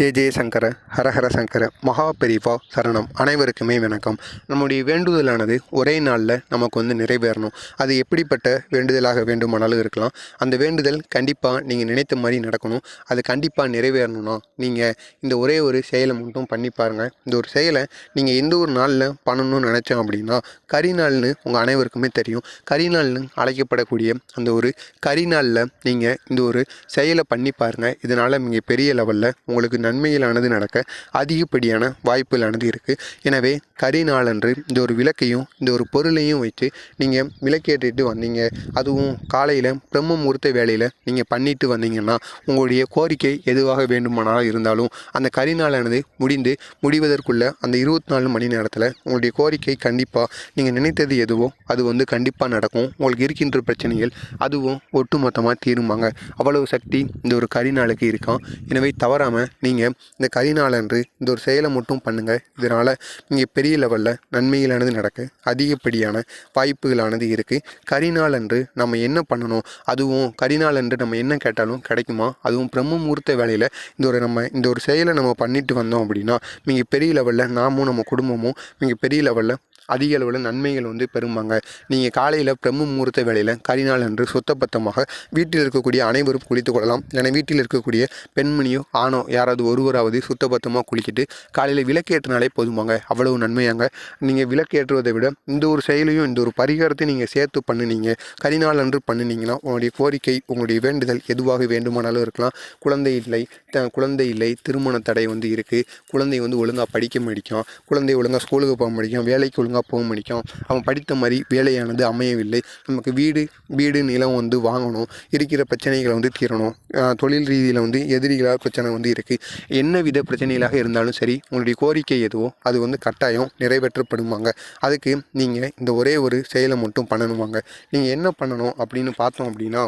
J ஜே சங்கர ஹரஹர சங்கர மகா பெரிவா சரணம். அனைவருக்குமே வணக்கம். நம்முடைய வேண்டுதலானது ஒரே நாளில் நமக்கு வந்து நிறைவேறணும். அது எப்படிப்பட்ட வேண்டுதலாக வேண்டுமானாலும் இருக்கலாம். அந்த வேண்டுதல் கண்டிப்பாக நீங்கள் நினைத்த மாதிரி நடக்கணும். அது கண்டிப்பாக நிறைவேறணும்னா நீங்கள் இந்த ஒரே ஒரு செயலை மட்டும் பண்ணி பாருங்கள் இந்த ஒரு செயலை நீங்கள் எந்த ஒரு நாளில் பண்ணணும்னு நினச்சோம் அப்படின்னா கரிநாள்னு உங்கள் அனைவருக்குமே தெரியும். கரிநாள்னு அழைக்கப்படக்கூடிய அந்த ஒரு கரிநாளில் நீங்கள் இந்த ஒரு செயலை பண்ணி பாருங்கள் இதனால் நீங்கள் பெரிய லெவலில் உங்களுக்கு நன்மையிலானது நடக்க அதிகப்படியான வாய்ப்புகளானது இருக்குது எனவே கரிநாளன்று இந்த ஒரு விளக்கையும் இந்த ஒரு பொருளையும் வச்சு நீங்கள் விளக்கேற்றிட்டு வந்தீங்க. அதுவும் காலையில் பிரம்ம முகூர்த்த வேலையில் நீங்கள் பண்ணிட்டு வந்தீங்கன்னா உங்களுடைய கோரிக்கை எதுவாக வேண்டுமானாலும் இருந்தாலும் அந்த கரிநாளானது முடிந்து முடிவதற்குள்ள அந்த இருபத்தி நாலு மணி நேரத்தில் உங்களுடைய கோரிக்கை கண்டிப்பாக நீங்கள் நினைத்தது எதுவோ அது வந்து கண்டிப்பாக நடக்கும். உங்களுக்கு இருக்கின்ற பிரச்சனைகள் அதுவும் ஒட்டுமொத்தமாக தீருமாங்க. அவ்வளவு சக்தி இந்த ஒரு கரிநாளுக்கு இருக்கான் எனவே தவறாமல் நீங்கள் நீங்கள் இந்த கரிநாளன்று இந்த ஒரு செயலை மட்டும் பண்ணுங்கள் இதனால் நீங்கள் பெரிய லெவலில் நன்மைகளானது நடக்க. அதிகப்படியான வாய்ப்புகளானது இருக்குது கரிநாளன்று நம்ம என்ன பண்ணணும்? அதுவும் கரிநாளன்று நம்ம என்ன கேட்டாலும் கிடைக்குமா? அதுவும் பிரம்ம முகூர்த்த வேலையில் இந்த ஒரு நம்ம இந்த ஒரு செயலை நம்ம பண்ணிட்டு வந்தோம் அப்படின்னா நீங்கள் பெரிய லெவலில் நாமும் நம்ம குடும்பமும் நீங்கள் பெரிய லெவலில் அதிக அளவில் நன்மைகள் வந்து பெறுமாங்க. நீங்கள் காலையில் பிரம்ம முகூர்த்த வேலையில் கரிநாள் அன்று சுத்தபத்தமாக வீட்டில் இருக்கக்கூடிய அனைவரும் குளித்து கொள்ளலாம். இல்லைனா வீட்டில் இருக்கக்கூடிய பெண்மணியோ ஆணோ யாராவது ஒருவராவது சுத்தபத்தமாக குளிக்கிட்டு காலையில் விளக்கேற்றினாலே போதுமாங்க. அவ்வளவு நன்மையாங்க. நீங்கள் விளக்கேற்றுவதை விட இந்த ஒரு செயலையும் இந்த ஒரு பரிகாரத்தை நீங்கள் சேர்த்து பண்ணுனீங்க கரிநாள் அன்று பண்ணினீங்கன்னா உங்களுடைய கோரிக்கை உங்களுடைய வேண்டுதல் எதுவாக வேண்டுமானாலும் இருக்கலாம். குழந்தை இல்லை த- குழந்தை இல்லை திருமண தடை வந்து இருக்குது குழந்தை வந்து ஒழுங்காக படிக்க முடிக்கும் குழந்தை ஒழுங்காக ஸ்கூலுக்கு போக முடியும் வேலைக்கு ஒழுங்காக போக முடிக்கும். அவன் படித்த மாதிரி வேலையானது அமையவில்லை. நமக்கு வீடு வீடு நிலம் வந்து வாங்கணும். இருக்கிற பிரச்சனைகளை வந்து தீரணும். தொழில் ரீதியில் வந்து எதிரிகளாக பிரச்சனை வந்து இருக்குது என்ன வித பிரச்சனைகளாக இருந்தாலும் சரி உங்களுடைய கோரிக்கை எதுவோ அது வந்து கட்டாயம் நிறைவேற்றப்படுவாங்க அதுக்கு நீங்கள் இந்த ஒரே ஒரு செயலை மட்டும் பண்ணணுவாங்க நீங்கள் என்ன பண்ணணும் அப்படின்னு பார்த்தோம் அப்படின்னா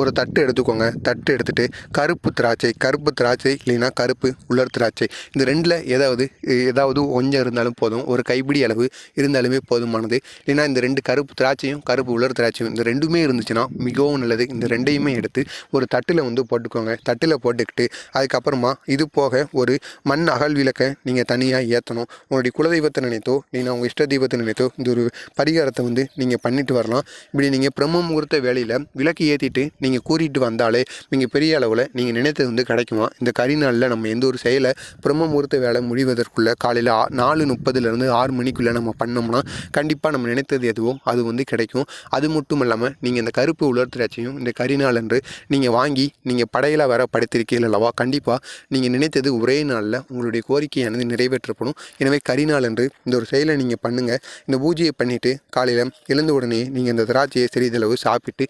ஒரு தட்டு எடுத்துக்கோங்க. தட்டு எடுத்துகிட்டு கருப்பு திராட்சை கருப்பு திராட்சை இல்லைன்னா கருப்பு உலர் திராட்சை. இந்த ரெண்டில் ஏதாவது ஏதாவது கொஞ்சம் இருந்தாலும் போதும். ஒரு கைப்பிடி அளவு இருந்தாலுமே போதுமானது. இல்லைன்னா இந்த ரெண்டு கருப்பு திராட்சையும் கருப்பு உலர் திராட்சையும் இந்த ரெண்டுமே இருந்துச்சுன்னா மிகவும் நல்லது. இந்த ரெண்டையுமே எடுத்து ஒரு தட்டில் வந்து போட்டுக்கோங்க. தட்டில் போட்டுக்கிட்டு அதுக்கப்புறமா இது போக ஒரு மண் அகல் விளக்கை நீங்கள் தனியாக ஏற்றணும் உங்களுடைய குலதெய்வத்தை நினைத்தோ இல்லைன்னா உங்கள் இஷ்ட தெய்வத்தை நினைத்தோ இந்த ஒரு பரிகாரத்தை வந்து நீங்கள் பண்ணிட்டு வரலாம். இப்படி நீங்கள் பிரம்ம முகூர்த்த வேலையில் விளக்கு ஏற்றிட்டு நீங்கள் கூறிட்டு வந்தாலே நீங்கள் பெரிய அளவில் நீங்கள் நினைத்தது வந்து கிடைக்குமா? இந்த கரிநாளில் நம்ம எந்த ஒரு செயலை பிரம்ம முகூர்த்த வேலை முடிவதற்குள்ளே காலையில் நாலு முப்பதுலேருந்து ஆறு மணிக்குள்ளே நம்ம பண்ணோம்னா கண்டிப்பாக நம்ம நினைத்தது எதுவோ அது வந்து கிடைக்கும். அது மட்டும் இல்லாமல் நீங்கள் இந்த கருப்பு உலர் திராட்சையும் இந்த கரிநாள் என்று நீங்கள் வாங்கி நீங்கள் படையில் வர படைத்திருக்கீர்கள் அல்லவா? கண்டிப்பாக நீங்கள் நினைத்தது ஒரே நாளில் உங்களுடைய கோரிக்கையானது நிறைவேற்றப்படும். எனவே கரிநாள் என்று இந்த ஒரு செயலை நீங்கள் பண்ணுங்கள் இந்த பூஜையை பண்ணிவிட்டு காலையில் எழுந்த உடனே நீங்கள் இந்த திராட்சையை சிறிதளவு சாப்பிட்டு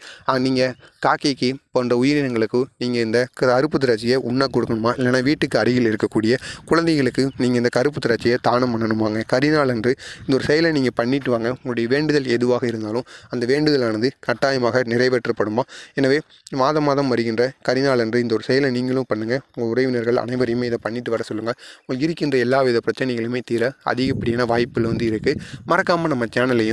நீங்கள் காக்கைக்கு போன்ற உயிரினங்களுக்கு நீங்கள் இந்த கருப்பு திராட்சையை உண்ண கொடுக்கணுமா? இல்லைன்னா வீட்டுக்கு அருகில் இருக்கக்கூடிய குழந்தைகளுக்கு நீங்கள் இந்த கருப்பு திராட்சையை தானம் பண்ணணுமாங்க? கரிநாள் அன்று இந்த ஒரு செயலை நீங்கள் பண்ணிட்டு வாங்க. உங்களுடைய வேண்டுதல் எதுவாக இருந்தாலும் அந்த வேண்டுதலானது கட்டாயமாக நிறைவேற்றப்படுமா? எனவே மாதம் மாதம் வருகின்ற கரிநாள் அன்று இந்த ஒரு செயலை நீங்களும் பண்ணுங்கள் உங்கள் உறவினர்கள் அனைவரையுமே இதை பண்ணிட்டு வர சொல்லுங்கள் உங்களுக்கு இருக்கின்ற எல்லா வித பிரச்சனைகளுமே தீர அதிகப்படியான வாய்ப்புகள் வந்து இருக்குது மறக்காமல் நம்ம சேனலையும்